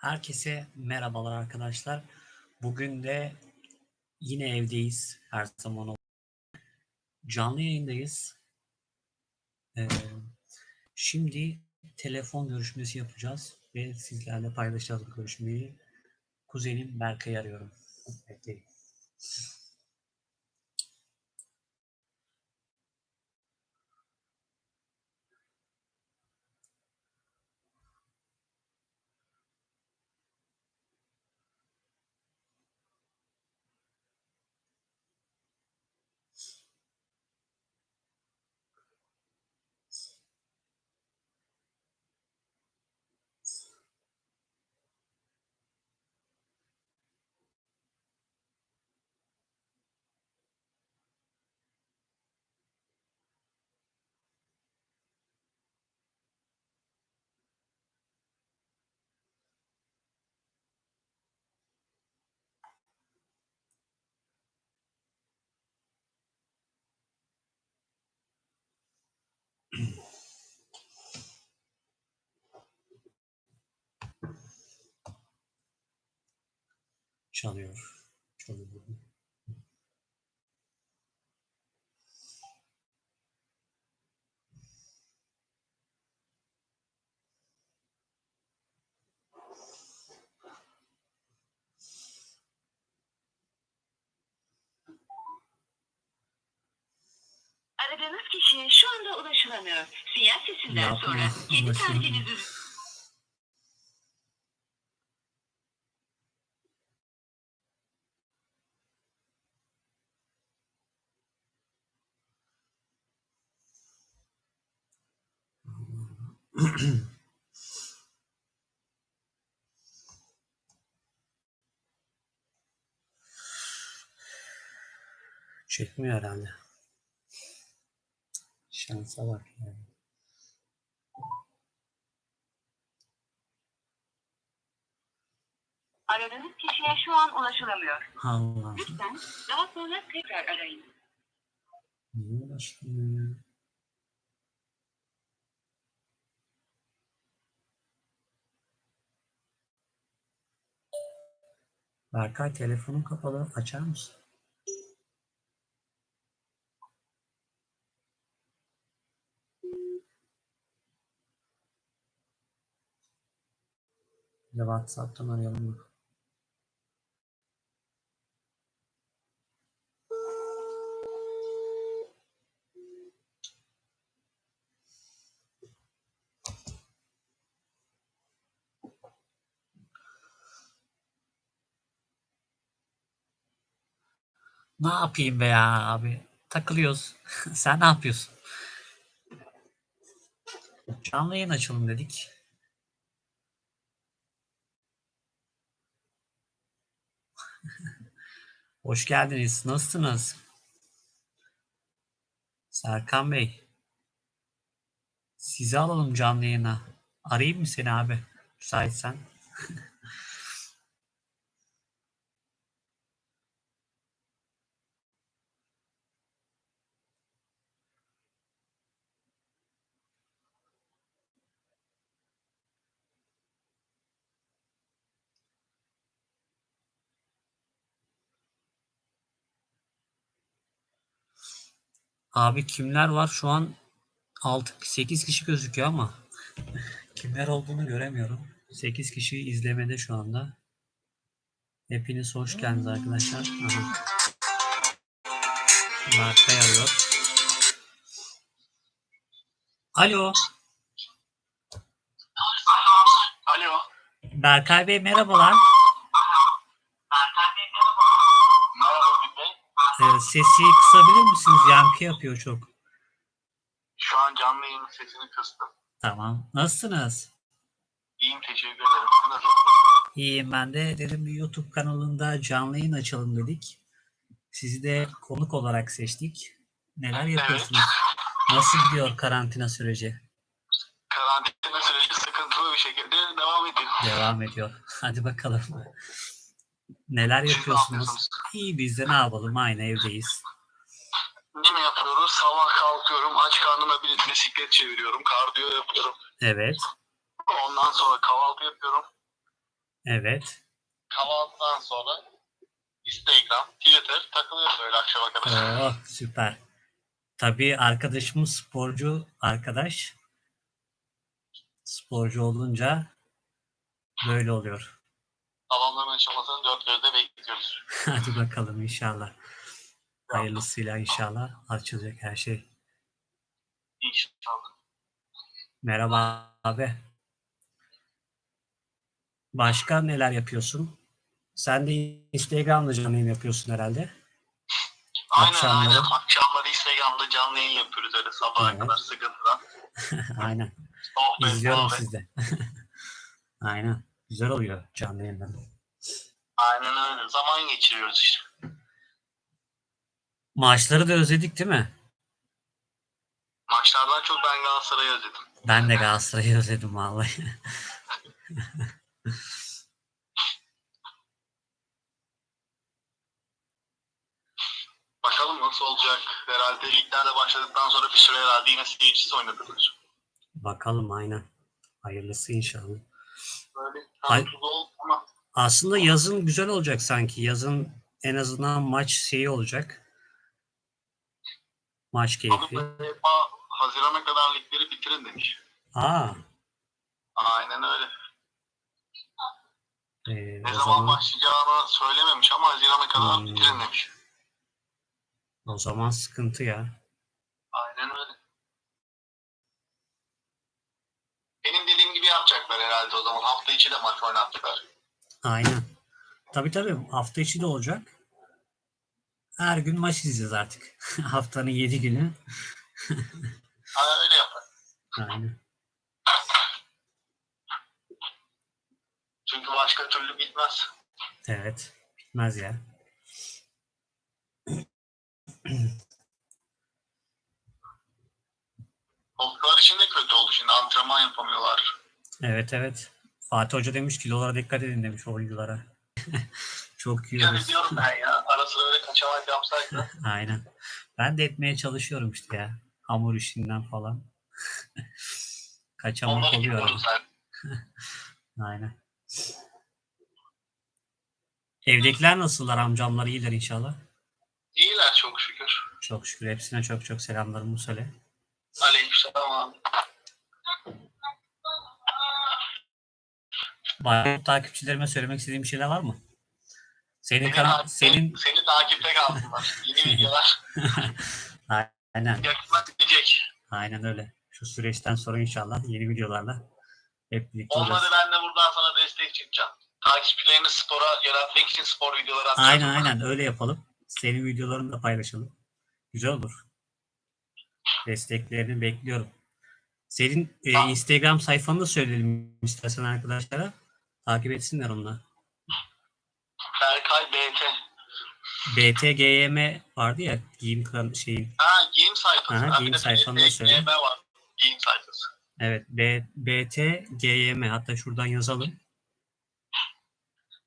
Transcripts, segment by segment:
Herkese merhabalar arkadaşlar. Bugün de yine evdeyiz her zaman. Canlı yayındayız. Ee, şimdi telefon görüşmesi yapacağız ve sizlerle paylaşacağız bu görüşmeyi. Kuzenim Berkay'ı arıyorum. Bekleyin. Çalıyor. Çalıyor. Aradığınız kişiye şu anda ulaşılamıyor. Sinyal sesinden Yapma, sonra kendi ulaşılamıyor. tarifinizi Çekmiyor herhalde. Şansa bak yani. aradığınız kişiye şu an ulaşılamıyor. Allah. Lütfen daha sonra tekrar arayın. Niye ulaşmıyor ya? Berkay telefonun kapalı. Açar mısın? De WhatsApp'tan arayalım mı? Ne yapayım be ya abi? Takılıyoruz. Sen ne yapıyorsun? Canlı yayın açalım dedik. Hoş geldiniz. Nasılsınız? Serkan Bey. Sizi alalım canlı yayına. Arayayım mı seni abi? Müsaitsen. Abi kimler var? Şu an 6 8 kişi gözüküyor ama kimler olduğunu göremiyorum. 8 kişi izlemede şu anda. Hepiniz hoş geldiniz arkadaşlar. Aha. Berkay arıyor. Alo. Alo. Berkay Bey merhabalar. Merhaba Ümit Bey. Ee, sesi kısabilir misiniz? Yankı yapıyor çok. Şu an canlı yayının sesini kıstım. Tamam. Nasılsınız? İyiyim teşekkür ederim. Siz Nasılsınız? İyiyim ben de dedim bir YouTube kanalında canlı yayın açalım dedik. Sizi de konuk olarak seçtik. Neler yapıyorsunuz? Nasıl gidiyor karantina süreci? Karantina süreci sıkıntılı bir şekilde devam ediyor. Devam ediyor. Hadi bakalım. Neler yapıyorsunuz? İyi biz de ne yapalım aynı evdeyiz. Ne mi yapıyoruz? Sabah kalkıyorum. Aç karnına bir bisiklet çeviriyorum. Kardiyo yapıyorum. Evet. Ondan sonra kahvaltı yapıyorum. Evet. Kahvaltıdan sonra Instagram, Twitter takılıyoruz öyle akşama kadar. Oh, süper. Tabii arkadaşımız sporcu arkadaş. Sporcu olunca böyle oluyor. Salonların açılmasını dört gözle bekliyoruz. Hadi bakalım inşallah. Hayırlısıyla inşallah açılacak her şey. İnşallah. Merhaba abi. Başka neler yapıyorsun? Sen de Instagram'da canlı yayın yapıyorsun herhalde. Aynen Akşamları. aynen. Akşamları Instagram'da canlı yayın yapıyoruz öyle sabaha Evet. kadar sıkıntıdan. Aynen. Sohbet, İzliyorum sizde. Aynen. Güzel oluyor canlı yayınlar. Aynen öyle. Zaman geçiriyoruz işte. Maçları da özledik değil mi? Maçlardan çok ben Galatasaray'ı özledim. Ben de Galatasaray'ı özledim vallahi. Bakalım nasıl olacak. Herhalde liglerde başladıktan sonra bir süre herhalde yine seyircisi oynatılır. Bakalım aynen. Hayırlısı inşallah. Böyle Ay- tatsız oldu ama Aslında yazın güzel olacak sanki. Yazın en azından maç şeyi olacak. Maç keyfi. UEFA Haziran'a kadar ligleri bitirin demiş. Aa, Aynen öyle. e, Ne zaman zaman başlayacağını söylememiş ama Haziran'a kadar Hmm. bitirin demiş. o zaman sıkıntı ya. Aynen öyle. Benim dediğim gibi yapacaklar herhalde o zaman. Hafta içi de maç oynattılar. Aynen. Tabii tabii hafta içi de olacak. Her gün maç izleyeceğiz artık. Haftanın 7 günü. Ha, öyle yapar. Aynen. Çünkü başka türlü bitmez. Evet. Bitmez ya. Topçular için de kötü oldu şimdi. Antrenman yapamıyorlar. Evet evet. Fatih Hoca demiş kilolara dikkat edin demiş oyunculara. Çok Yani yiyoruz. diyorum ben ya. Ara sıra öyle kaçamak yapsak da. Aynen. Ben de etmeye çalışıyorum işte ya. Hamur işinden falan. Kaçamak Onları oluyor. Aynen. Evdekiler nasıllar? Amcamlar iyiler inşallah. İyiler çok şükür. Çok şükür. Hepsine çok çok selamlarımı söyle. Aleykümselam abi. Bayram takipçilerime söylemek istediğim bir şeyler var mı? Senin kanal, senin seni takipte kalsınlar. Yeni videolar aynen, yakında aynen öyle. Şu süreçten sonra inşallah yeni videolarla hep birlikte olacağız. Olmadı ben de buradan sana destek çıkacağım. Takipçilerini spora yöneltmek için spor videoları atacağım. Aynen aynen öyle yapalım. Senin videolarını da paylaşalım. Güzel olur. Desteklerini bekliyorum. Senin e. Instagram sayfanı da söyleyelim istersen arkadaşlara. Takip etsinler onunla. Berkay BT. BTGM vardı ya giyim klan şeyin. Ha giyim sayfası. Aha, Ha, giyim sayfanı söyle. GM var. Giyim sayfası. Evet B, BTGM hatta şuradan yazalım.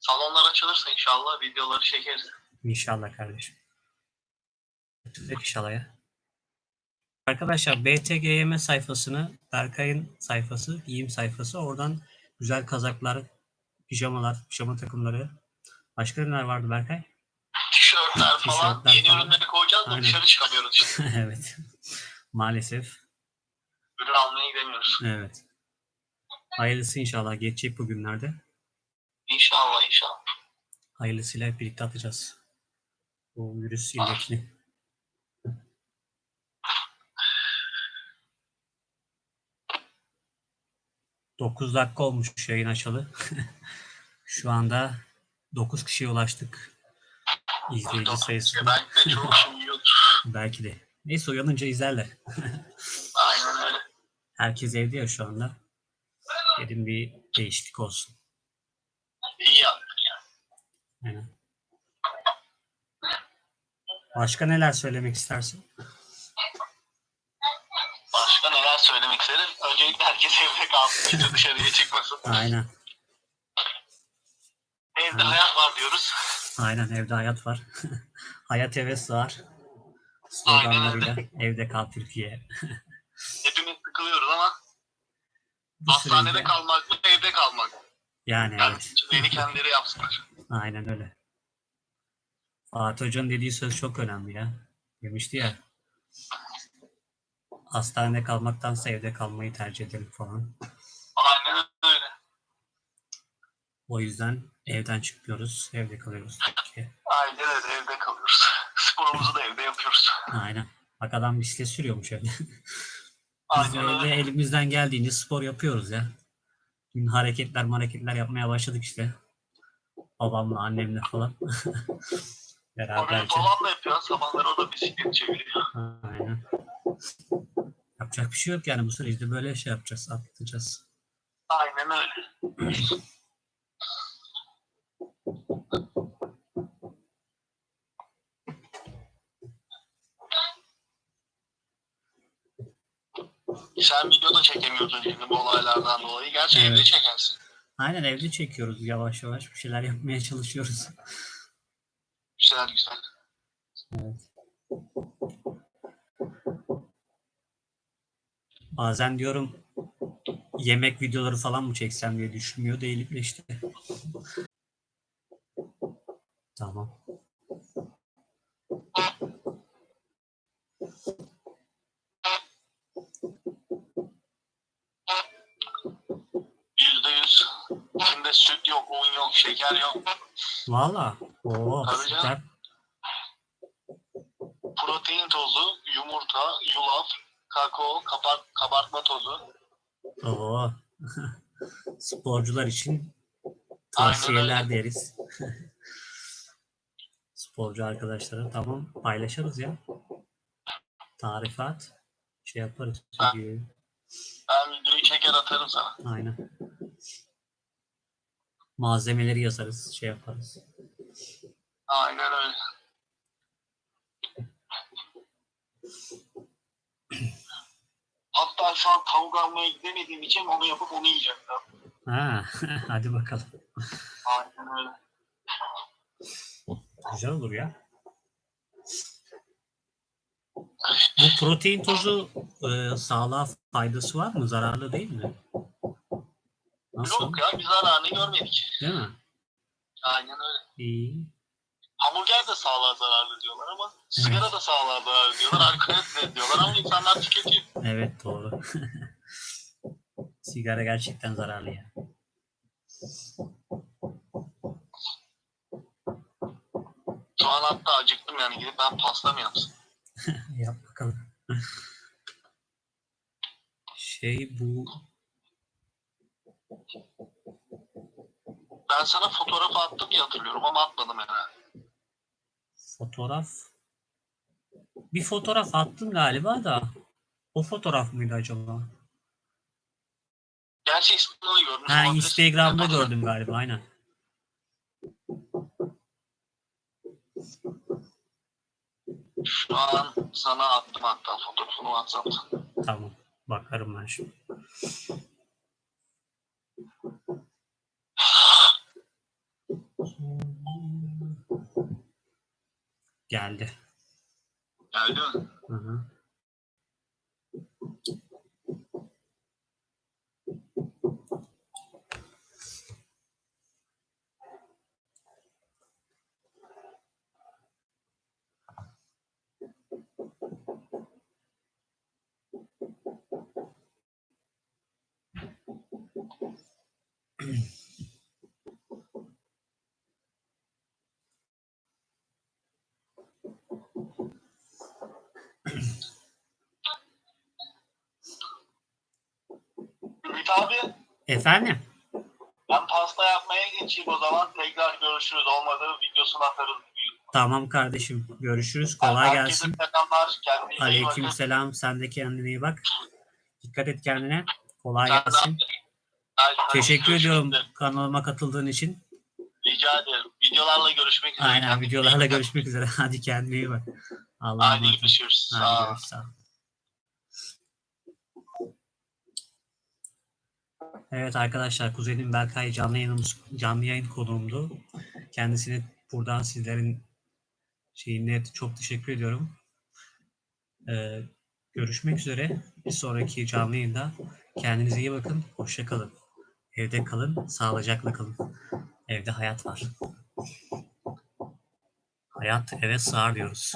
Salonlar açılırsa inşallah videoları çekeriz. İnşallah kardeşim. Güzel inşallah ya. Arkadaşlar BTGM sayfasını, Berkay'ın sayfası, giyim sayfası. Oradan güzel kazaklar, pijamalar, pijama takımları. Başka neler vardı Berkay? Tişörtler falan. Tişörtler yeni falan. ürünleri koyacağız da Aynen. dışarı çıkamıyoruz işte. evet. Maalesef. Ürün almaya gidemiyoruz. Evet. Hayırlısı inşallah. Geçecek bu günlerde. İnşallah inşallah. Hayırlısıyla hep birlikte atacağız. Bu virüs ah. illetiğini. 9 dakika olmuş yayın açalı. Şu anda 9 kişiye ulaştık. İzleyici sayısı. Belki de çok Belki de. Neyse uyanınca izlerler. Aynen öyle. Herkes evde ya şu anda. Dedim bir değişiklik olsun. İyi yaptık ya. Aynen. Başka neler söylemek istersin? İsterim? Öncelikle herkes evde kalsın. Kimse dışarıya çıkmasın. Aynen. Evde hayat var diyoruz. Aynen evde hayat var. hayat eve sığar. Aynen Sloganlarıyla evde kal Türkiye. Hepimiz sıkılıyoruz ama Bu hastanede süreçte- kalmak mı evde kalmak mı? Yani Yani evet. beni kendileri yapsınlar. Aynen öyle. Fatih Hoca'nın dediği söz çok önemli ya. Demişti ya. Hastanede kalmaktansa evde kalmayı tercih ederim falan. Aynen öyle. O yüzden evden çıkmıyoruz. Evde kalıyoruz. Aynen öyle evde kalıyoruz. Sporumuzu da evde yapıyoruz. Aynen. Bak adam bisiklet sürüyormuş evde. Biz Aynen evde öyle. elimizden geldiğince spor yapıyoruz ya. Dün hareketler hareketler yapmaya başladık işte. Babamla annemle falan. Onu Beraberce. babam da yapıyor. Sabahları o da bisiklet çeviriyor. Aynen. Yapacak bir şey yok yani bu süreçte böyle şey yapacağız, atlatacağız. Aynen öyle. Sen video da çekemiyorsun şimdi bu olaylardan dolayı. Gerçi Evet. evde çekersin. Aynen evde çekiyoruz yavaş yavaş bir şeyler yapmaya çalışıyoruz. Güzel güzel. Evet. Bazen diyorum yemek videoları falan mı çeksem diye düşünmüyor değilim de işte. Tamam. Yüzde yüz. İçinde süt yok, un yok, şeker yok. Valla. Oo Tabii canım. süper. Protein tozu, yumurta, yulaf, kakao, kabart, kabartma tozu. Oo. Sporcular için tavsiyeler deriz. Sporcu arkadaşlara tamam paylaşırız ya. Tarifat şey yaparız. Ha. videoyu. Ben videoyu çeker atarım sana. Aynen. Malzemeleri yazarız, şey yaparız. Aynen öyle. Hatta şu an tavuk almaya gidemediğim için onu yapıp onu yiyeceğim. Ha, hadi bakalım. Aynen öyle. Güzel olur ya. Bu protein tozu e, sağlığa faydası var mı? Zararlı değil mi? Nasıl? Yok ya bir zararını görmedik. Değil mi? Aynen öyle. İyi. Hamburger de sağlığa zararlı diyorlar ama sigara da sağlığa zararlı diyorlar. Alkol de diyorlar ama insanlar tüketiyor. Evet doğru. Sigara gerçekten zararlı ya. Şu an hatta acıktım yani gidip ben pasta mı yapsam? Yap bakalım. Şey bu Ben sana fotoğraf attım diye hatırlıyorum ama atmadım herhalde. Fotoğraf bir fotoğraf attım galiba da o fotoğraf mıydı acaba? Gerçi Instagram'da görmüş Ha. Instagram'da gördüm galiba aynen. Şu an sana attım hatta fotoğrafını WhatsApp'ta. Tamam. Bakarım ben şimdi. Geldi. Geldi mi? Ümit abi Efendim? ben pasta yapmaya geçeyim o zaman. Tekrar görüşürüz. Olmadı videosunu atarız. Tamam kardeşim. Görüşürüz. Kolay gelsin. selamlar. Aleyküm selam. Sen de kendine iyi bak. Dikkat et kendine. Kolay Sen de- gelsin. Teşekkür görüşmek ediyorum üzere. kanalıma katıldığın için. Rica ederim. Videolarla görüşmek üzere. Aynen videolarla görüşmek üzere. Hadi kendine iyi bak. Allah'a emanet görüşürüz. Hadi görüşürüz. Sağ ol. Evet arkadaşlar Kuzey'in Berkay canlı yayınımız canlı yayın konuğumdu. Kendisine buradan sizlerin şeyine çok teşekkür ediyorum. Ee, görüşmek üzere. Bir sonraki canlı yayında kendinize iyi bakın. Hoşça kalın. Evde kalın, sağlıcakla kalın. Evde hayat var. Hayat eve sığar diyoruz.